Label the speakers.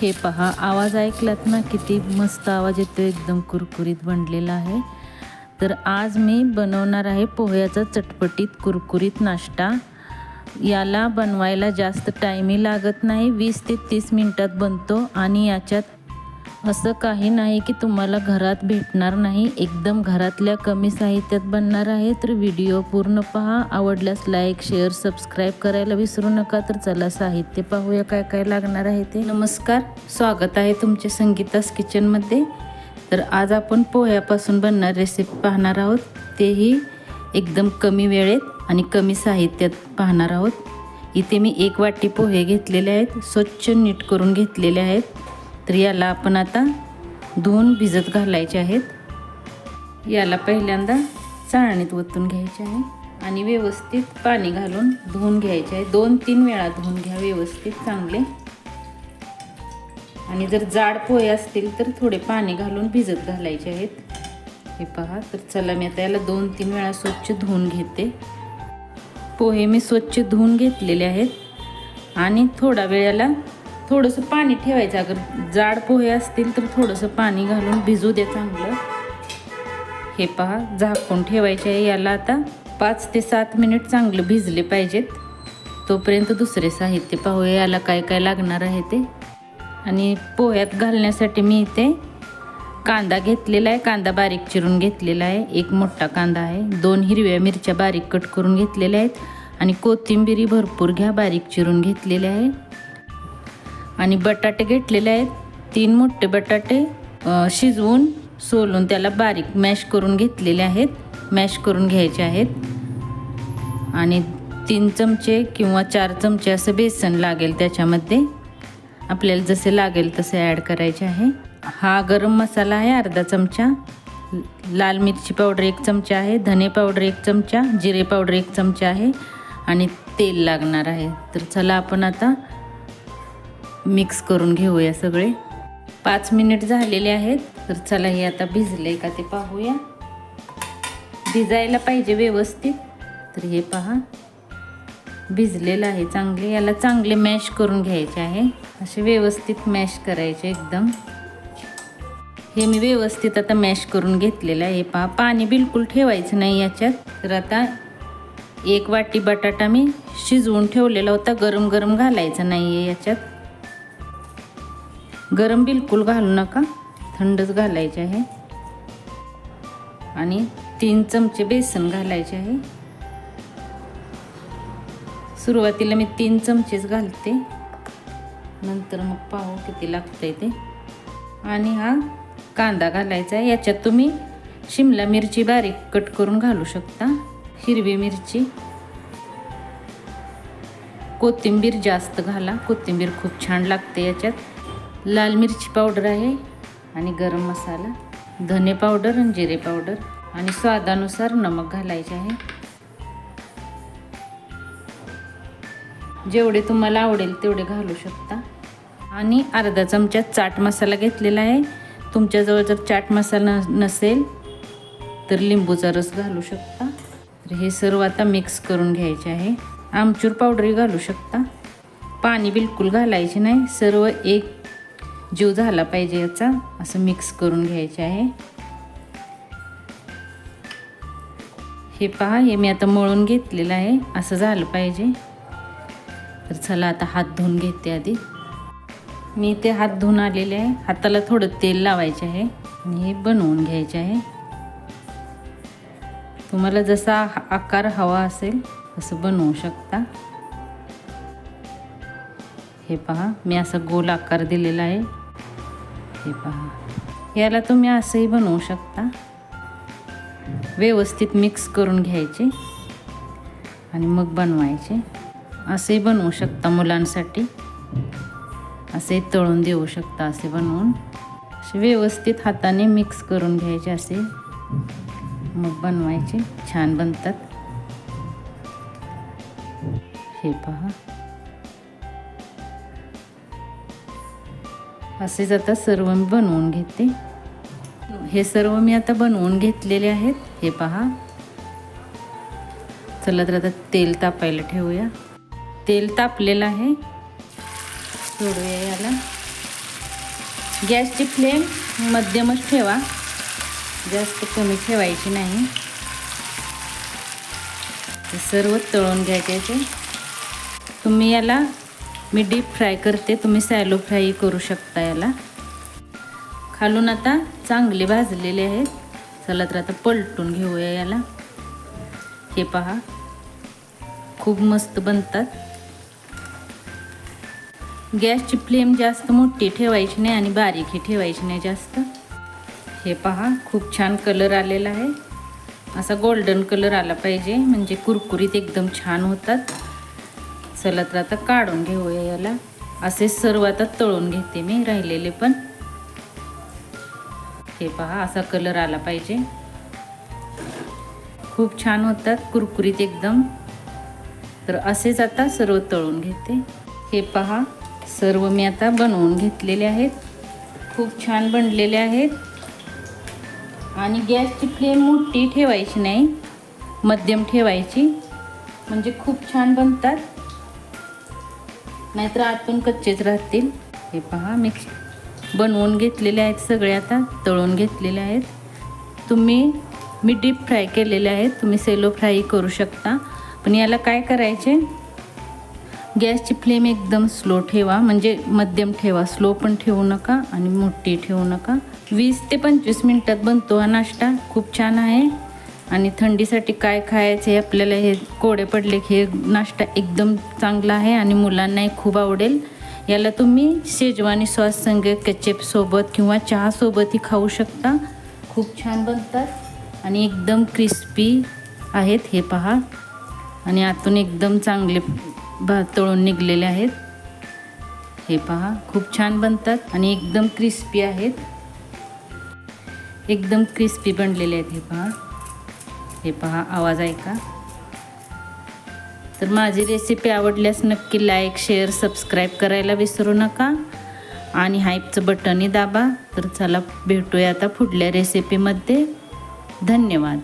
Speaker 1: हे पहा आवाज ऐकलात ना किती मस्त आवाज येतो एकदम कुरकुरीत बनलेला आहे. तर आज मी बनवणार आहे पोह्याचा चटपटीत कुरकुरीत नाश्ता. याला बनवायला जास्त टाईमही लागत नाही वीस ते तीस मिनटात बनतो आणि याच्यात असं काही नाही की तुम्हाला घरात भेटणार नाही. एकदम घरातल्या कमी साहित्यात बनणार आहे तर व्हिडिओ पूर्ण पहा. आवडल्यास लाईक शेअर सबस्क्राईब करायला विसरू नका. तर चला साहित्य पाहूया काय काय लागणार आहे ते. नमस्कार. स्वागत आहे तुमचे संगीतास किचनमध्ये तर आज आपण पोह्यापासून बनणार रेसिपी पाहणार आहोत. तेही एकदम कमी वेळेत आणि कमी साहित्यात पाहणार आहोत. इथे मी एक वाटी पोहे घेतलेले आहेत. स्वच्छ नीट करून घेतलेले आहेत. तर याला आपण आता धुवून भिजत घालायचे आहेत. याला पहिल्यांदा चाळणीत ओतून घ्यायचे आहे आणि व्यवस्थित पाणी घालून धुवून घ्यायचे आहे. दोन तीन वेळा धुवून घ्या व्यवस्थित चांगले. आणि जर जाड पोहे असतील तर थोडे पाणी घालून भिजत घालायचे आहेत. हे पहा तर चला मी आता याला दोन तीन वेळा स्वच्छ धुवून घेते. पोहे मी स्वच्छ धुवून घेतलेले आहेत. आणि थोडा वेळेला थोडंसं पाणी ठेवायचं. अगर जाड पोहे असतील तर थोडंसं पाणी घालून भिजू दे चांगलं. हे पहा झाकून ठेवायचे आहे याला आता. पाच ते सात मिनिट चांगलं भिजले पाहिजेत. तोपर्यंत दुसरे साहित्य पाहूया याला काय काय लागणार आहे ते. आणि पोह्यात घालण्यासाठी मी इथे कांदा घेतलेला आहे. कांदा बारीक चिरून घेतलेला आहे. एक मोठा कांदा आहे. दोन हिरव्या मिरच्या बारीक कट करून घेतलेल्या आहेत. आणि कोथिंबिरी भरपूर घ्या बारीक चिरून घेतलेले आहे. आणि बटाटे घेतलेले आहेत. तीन मोठे बटाटे शिजवून सोलून त्याला बारीक मॅश करून घेतलेले आहेत. मॅश करून घ्यायचे आहेत. आणि तीन चमचे किंवा चार चमचे असं बेसन लागेल त्याच्यामध्ये. आपल्याला जसे लागेल तसे ॲड करायचे आहे. हा गरम मसाला आहे अर्धा चमचा. लाल मिरची पावडर एक चमचा आहे. धने पावडर एक चमचा. जिरे पावडर एक चमचा आहे. आणि तेल लागणार आहे. तर चला आपण आता मिक्स करून घेऊया सगळे. पाच मिनिट झालेले आहेत तर चला हे आता भिजलं आहे का ते पाहूया. भिजायला पाहिजे व्यवस्थित. तर हे पहा. भिजलेलं आहे चांगले. याला चांगले मॅश करून घ्यायचे आहे. असे व्यवस्थित मॅश करायचे एकदम. हे मी व्यवस्थित आता मॅश करून घेतलेलं आहे. पहा. पाणी बिलकुल ठेवायचं नाही याच्यात. तर आता एक वाटी बटाटा मी शिजवून ठेवलेला होता. गरम गरम घालायचा नाही आहे याच्यात. गरम बिलकुल घालू नका. थंडच घालायचे आहे. आणि तीन चमचे बेसन घालायचे आहे. सुरुवातीला मी तीन चमचेच घालते. नंतर मग पाहू किती लागतंय ते. आणि हा कांदा घालायचा आहे. याच्यात तुम्ही शिमला मिरची बारीक कट करून घालू शकता. हिरवी मिरची. कोथिंबीर जास्त घाला. कोथिंबीर खूप छान लागते याच्यात. लाल मिरची पावडर आहे आणि गरम मसाला धने पावडर आणि जिरे पावडर आणि स्वादानुसार नमक घालायचे आहे. जेवढे तुम्हाला आवडेल तेवढे घालू शकता. आणि अर्धा चमचा चाट मसाला घेतलेला आहे. तुमच्याजवळ जर चाट मसाला नसेल तर लिंबूचा रस घालू शकता. तर हे सर्व आता मिक्स करून घ्यायचे आहे. आमचूर पावडरही घालू शकता. पाणी बिलकुल घालायचे नाही. सर्व एक जीव झाला पाहिजे याचा. असं मिक्स करून घ्यायचे आहे. हे पहा हे मी आता मळून घेतलेलं आहे. असं झालं पाहिजे. तर चला आता हात धुवून घेते आधी. मी ते हात धुवून आलेले आहे. हाताला थोडं तेल लावायचे आहे. आणि हे बनवून घ्यायचे आहे. तुम्हाला जसा आकार हवा असेल तसं बनवू शकता. हे पहा मी असा गोल आकार दिलेला आहे. हे पहा. याला तुम्ही असंही बनवू शकता. व्यवस्थित मिक्स करून घ्यायचे. आणि मग बनवायचे. असेही बनवू शकता मुलांसाठी. असे तळून देऊ शकता असे बनवून. असे व्यवस्थित हाताने मिक्स करून घ्यायचे असे. मग बनवायचे. छान बनतात. हे पहा. असेच आता सर्व मी बनवून घेते. हे सर्व मी आता बनवून घेतलेले आहेत. हे पहा. चला तर आता तेल तापायला ठेवूया. तेल तापलेलं आहे. सोडूया याला. गॅसची फ्लेम मध्यमच ठेवा. जास्त कमी ठेवायची नाही. सर्व तळून घ्यायचे ते. तुम्ही याला मी डीप फ्राय करते तुम्ही सॅलो फ्राय करू शकता याला. खालून आता चांगले भाजलेले आहेत चला तर आता पलटून घेऊया याला. हे पहा. खूप मस्त बनतात. गॅसची फ्लेम जास्त मोठी ठेवायची नाही आणि बारीकही ठेवायची नाही जास्त. हे पहा खूप छान कलर आलेला आहे. असा गोल्डन कलर आला पाहिजे म्हणजे कुरकुरीत एकदम छान होतात. चला तर आता काढून घेऊया याला. असे सर्व आता तळून घेते मी राहिलेले पण. हे पहा असा कलर आला पाहिजे. खूप छान होतात कुरकुरीत एकदम. तर असेच आता सर्व तळून घेते. हे पहा सर्व मी आता बनवून घेतलेले आहेत. खूप छान बनलेले आहेत. आणि गॅसची फ्लेम मोठी ठेवायची नाही मध्यम ठेवायची. म्हणजे खूप छान बनतात. नाहीतर आतून कच्चेच राहतील. हे पहा मिक्स बनवून घेतलेले आहेत सगळे आता तळून घेतलेले आहेत. तुम्ही मी डीप फ्राय केलेले आहेत तुम्ही सेलो फ्राय करू शकता. पण याला काय करायचे? गॅसची फ्लेम एकदम स्लो ठेवा म्हणजे मध्यम ठेवा. स्लो पण ठेवू नका आणि मोठी ठेवू नका. वीस ते पंचवीस मिनटात बनतो हा नाश्ता. खूप छान आहे. आणि थंडीसाठी काय खायचं हे आपल्याला हे कोडे पडले की हे नाश्ता एकदम चांगला आहे आणि मुलांनाही खूप आवडेल. याला तुम्ही शेजवानी सॉस संग केचपसोबत किंवा चहासोबतही खाऊ शकता. खूप छान बनतात आणि एकदम क्रिस्पी आहेत हे पहा. आणि आतून एकदम चांगले भात तळून निघलेले आहेत. हे पहा खूप छान बनतात आणि एकदम क्रिस्पी आहेत. एकदम क्रिस्पी बनलेले आहेत हे पहा. हे पहा आवाज ऐका तर माझी रेसिपी आवडल्यास नक्की लाईक शेअर सबस्क्राईब करायला विसरू नका. आणि हाईपचं बटनही दाबा. तर चला भेटूया आता पुढल्या रेसिपीमध्ये धन्यवाद.